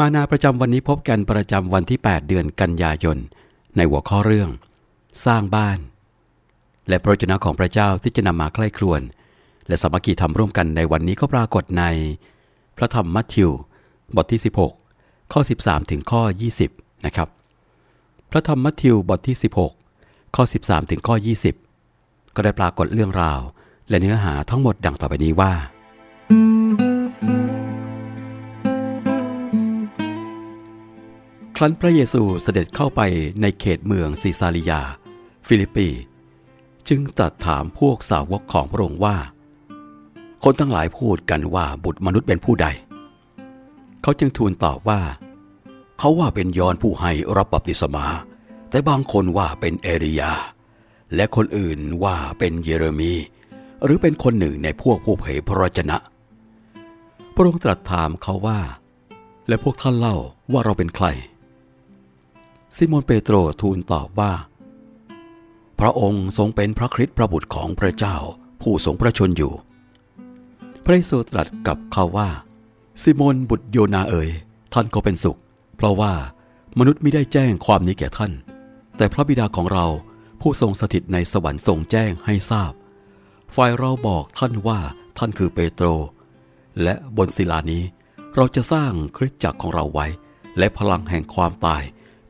มานาประจำวันนี้พบกันประจำวันที่ 8 เดือนกันยายน ในหัวข้อเรื่อง สร้างบ้าน และพระเจนะของพระเจ้าที่จะนำมาใคร่ครวญและสามัคคีทำร่วมกันในวันนี้ก็ปรากฏใน พระธรรมมัทธิว บทที่ 16 ข้อ 13 ถึงข้อ 20 นะครับ พระธรรมมัทธิวบทที่ 16 ข้อ 13 ถึงข้อ 20 ก็ได้ปรากฏเรื่องราว และเนื้อหาทั้งหมดดังต่อไปนี้ว่า รั้นพระเยซูเสด็จเข้าไปในเขตเมืองซีซาริยา ฟิลิปปี จึงตรัสถามพวกสาวกของพระองค์ว่า คนทั้งหลายพูดกันว่าบุตรมนุษย์เป็นผู้ใด เขาจึงทูลตอบว่า เขาว่าเป็นยอนผู้ให้รับบัพติศมา แต่บางคนว่าเป็นเอริยา และคนอื่นว่าเป็นเยเรมี หรือเป็นคนหนึ่งในพวกผู้เผยพระวจนะ พระองค์ตรัสถามเขาว่า และพวกท่านเล่าว่าเราเป็นใคร ซิโมนเปโตรทูลตอบว่า พระองค์ทรงเป็นพระคริสต์พระบุตรของพระเจ้าผู้ทรงพระชนอยู่ พระเยซูตรัสกับเขาว่า ซิโมนบุตรโยนาเอ๋ยท่านก็เป็นสุข เพราะว่ามนุษย์ไม่ได้แจ้งความนี้แก่ท่าน แต่พระบิดาของเราผู้ทรงสถิตในสวรรค์ทรงแจ้งให้ทราบ ฝ่ายเราบอกท่านว่าท่านคือเปโตร และบนศิลานี้เราจะสร้างคริสตจักรของเราไว้ และพลังแห่งความตาย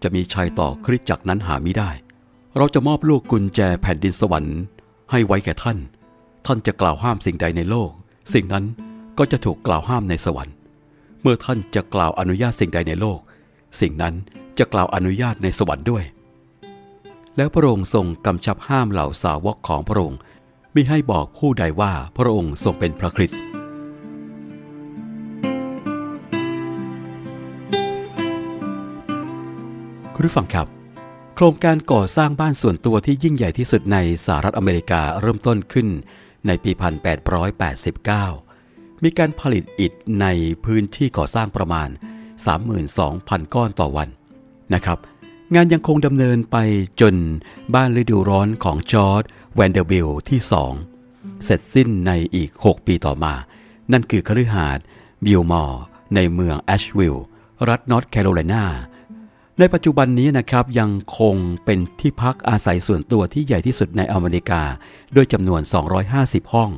จะมีชัยต่อคริสจักรนั้นหาไม่ได้ เราจะมอบลูกกุญแจแผ่นดินสวรรค์ ให้ไว้แก่ท่าน ท่านจะกล่าวห้ามสิ่งใดในโลก สิ่งนั้นก็จะถูกกล่าวห้ามในสวรรค์ เมื่อท่านจะกล่าวอนุญาตสิ่งใดในโลก สิ่งนั้นจะกล่าวอนุญาตในสวรรค์ด้วย แล้วพระองค์ทรงกำชับห้ามเหล่าสาวกของพระองค์มิให้บอกผู้ใดว่าพระองค์ทรงเป็นพระคริสต์ คุณผู้ฟังครับ โครงการก่อสร้างบ้านส่วนตัวที่ยิ่งใหญ่ที่สุดในสหรัฐอเมริกาเริ่มต้นขึ้นในปี 1889 มีการผลิตอิฐในพื้นที่ก่อสร้างประมาณ 32,000 ก้อนต่อวันนะครับ งานยังคงดำเนินไปจนบ้านฤดูร้อนของจอร์ดแวนเดอร์บิลที่ 2 เสร็จสิ้นในอีก 6 ปีต่อมา นั่นคือคฤหาสน์บิลมอร์ในเมืองแอชวิลล์รัฐนอร์ทแคโรไลนา ในปัจจุบันนี้นะครับยังคงเป็นที่พักอาศัยส่วนตัวที่ใหญ่ที่สุดในอเมริกา ด้วยจำนวน 250 ห้อง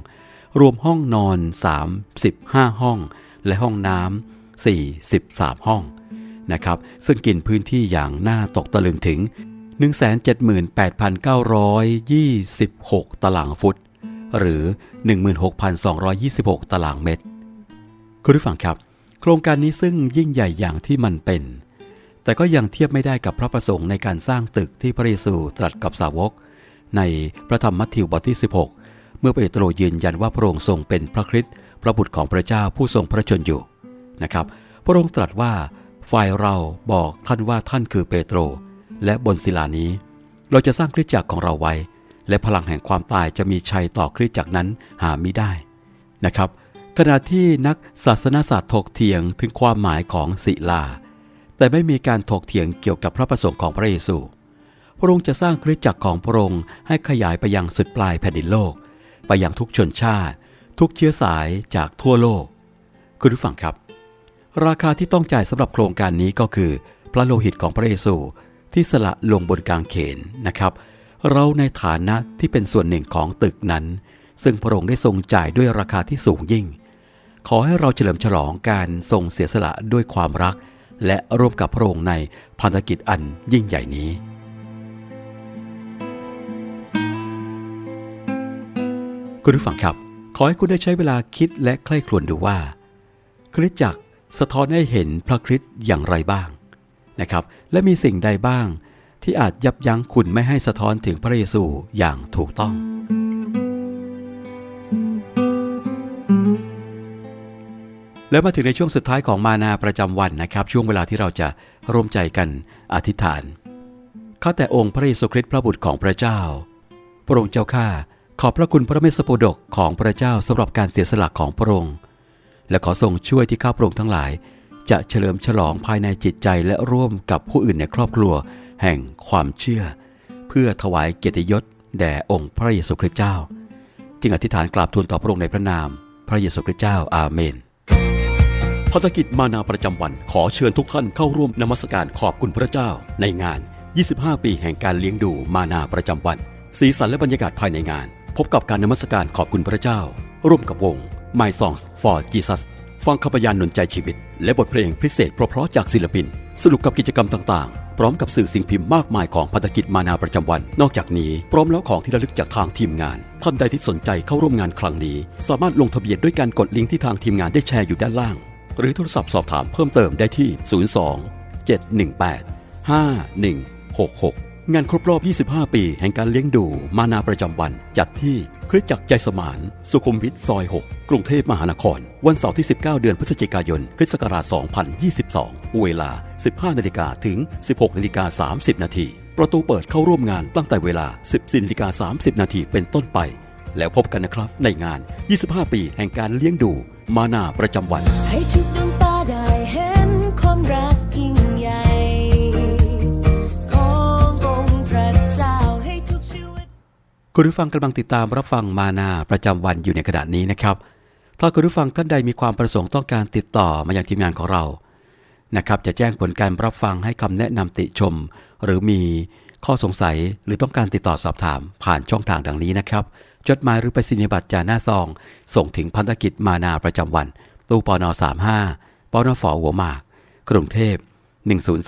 รวมห้องนอน 35 ห้อง และห้องน้ำ43 ห้องนะครับซึ่งกินพื้นที่อย่างน่าตกตะลึงถึง 178,926 ตารางฟุต หรือ 16,226 ตารางเมตร คุณผู้ฟังครับ โครงการนี้ซึ่งยิ่งใหญ่อย่างที่มันเป็น แต่ก็ยังเทียบไม่ได้กับพระประสงค์ในการสร้างตึกที่พระเยซูตรัสกับสาวก ในพระธรรมมัทธิวบทที่ 16 เมื่อเปโตรยืนยันว่าพระองค์ทรงเป็นพระคริสต์พระบุตรของพระเจ้าผู้ทรงพระชนอยู่นะครับ พระองค์ตรัสว่าฝ่ายเราบอกท่านว่าท่านคือเปโตร และบนศิลานี้ เราจะสร้างคริสตจักรของเราไว้ และพลังแห่งความตายจะมีชัยต่อคริสตจักรนั้นหาไม่ได้นะครับขณะที่นักศาสนศาสตร์ถกเถียงถึงความหมายของศิลา แต่ไม่มีการถกเถียงเกี่ยวกับพระประสงค์ของพระเยซู พระองค์จะสร้างคริสตจักรของพระองค์ให้ขยายไปยังสุดปลายแผ่นดินโลก ไปยังทุกชนชาติ ทุกเชื้อสายจากทั่วโลก คุณผู้ฟังครับ ราคาที่ต้องจ่ายสำหรับโครงการนี้ก็คือ พระโลหิตของพระเยซูที่สละลงบนกางเขนนะครับ เราในฐานะที่เป็นส่วนหนึ่งของตึกนั้น ซึ่งพระองค์ได้ทรงจ่ายด้วยราคาที่สูงยิ่ง ขอให้เราเฉลิมฉลองการทรงเสียสละด้วยความรัก และร่วมกับพระองค์ในพันธกิจอันยิ่งใหญ่นี้ คุณผู้ฟังครับ ขอให้คุณได้ใช้เวลาคิดและใคร่ครวญดูว่า คริสตจักรสะท้อนให้เห็นพระคริสต์อย่างไรบ้างนะครับ และมีสิ่งใดบ้างที่อาจยับยั้งคุณไม่ให้สะท้อนถึงพระเยซูอย่างถูกต้อง แล้วมาถึงในช่วงสุดท้ายของมานาประจำวันนะครับ ช่วงเวลาที่เราจะร่วมใจกันอธิษฐานข้าแต่องค์พระเยซูคริสต์พระบุตรของพระเจ้า พระองค์เจ้าข้าขอบพระคุณพระเมสสโปดกของพระเจ้าสำหรับการเสียสละของพระองค์ และขอทรงช่วยที่ข้าพระองค์ทั้งหลาย จะเฉลิมฉลองภายในจิตใจและร่วมกับผู้อื่นในครอบครัว แห่งความเชื่อ เพื่อถวายเกียรติยศแด่องค์พระเยซูคริสต์เจ้า จึงอธิษฐานกราบทูลต่อพระองค์ในพระนาม พระเยซูคริสต์เจ้าอาเมน ภารกิจมานาประจำวันขอเชิญทุกท่านเข้าร่วมนมัสการขอบคุณพระเจ้า ในงาน 25 ปีแห่งการเลี้ยงดูมานาประจำวัน สีสันและบรรยากาศภายในงาน พบกับการนมัสการขอบคุณพระเจ้า ร่วมกับวง My Songs for Jesus ฟังคำพยานหนุนใจชีวิต และบทเพลงพิเศษเพราะๆจากศิลปิน สนุกกับกิจกรรมต่างๆ พร้อมกับสื่อสิ่งพิมพ์มากมายของพันธกิจมานาประจำวัน นอกจากนี้ พร้อมแล้วของที่ระลึกจากทางทีมงาน ท่านใดที่สนใจเข้าร่วมงานครั้งนี้ สามารถลงทะเบียนด้วยการกดลิงก์ที่ทางทีมงานได้แชร์อยู่ด้านล่าง หรือโทรศัพท์สอบถามเพิ่มเติมได้ที่ 02 718 5166 งานครบรอบ 25 ปีแห่งการเลี้ยงดูมานาประจำวัน จัดที่คริสจักรใจสมาน สุขุมวิทซอย 6 กรุงเทพมหานคร วันเสาร์ที่ 19 เดือนพฤศจิกายนคริสต์ศักราช 2022 เวลา 15นาฬิกาถึง 16นาฬิกา30นาทีประตูเปิดเข้าร่วมงานตั้งแต่เวลา 14นาฬิกา30นาทีเป็นต้นไป แล้วพบกันนะครับในงาน 25 ปีแห่งการเลี้ยงดู มานาประจำวัน ให้ทุกดวงตาได้เห็นความรักยิ่งใหญ่ขององค์พระเจ้าให้ทุกชีวิต คุณผู้ฟังกำลังติดตามรับฟังมานาประจำวันอยู่ในขณะนี้นะครับ ถ้าคุณผู้ฟังท่านใดมีความประสงค์ต้องการติดต่อมายังทีมงานของเรานะครับจะแจ้งผลการรับฟังให้คำแนะนำติชม หรือมีข้อสงสัยหรือต้องการติดต่อสอบถามผ่านช่องทางดังนี้นะครับ จดหมายหรือไปสินิบัตรจาหน้าซอง ส่งถึงพันธกิจมานาประจำวัน ตู้ปน35ปนฝหัวหมาก กรุงเทพ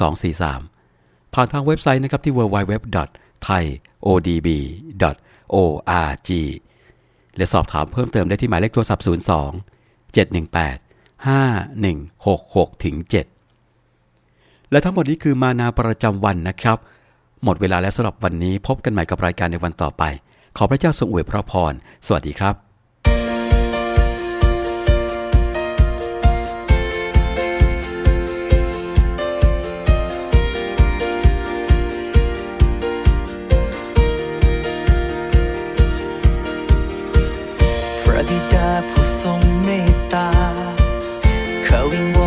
10243 ผ่านทางเว็บไซต์นะครับที่ www.thaiodb.org และสอบถามเพิ่มเติมได้ที่หมายเลขโทรศัพท์ 02 718 5166ถึง7และทั้งหมดนี้คือมานาประจำวันนะครับ หมดเวลาแล้วสำหรับวันนี้พบกันใหม่กับรายการในวันต่อไป ขอพระเจ้าทรงอวยพระพร สวัสดีครับพระบิดาผู้ทรงเมตตาข้าวิงว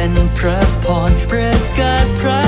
เป็นพระพรประกาศพระ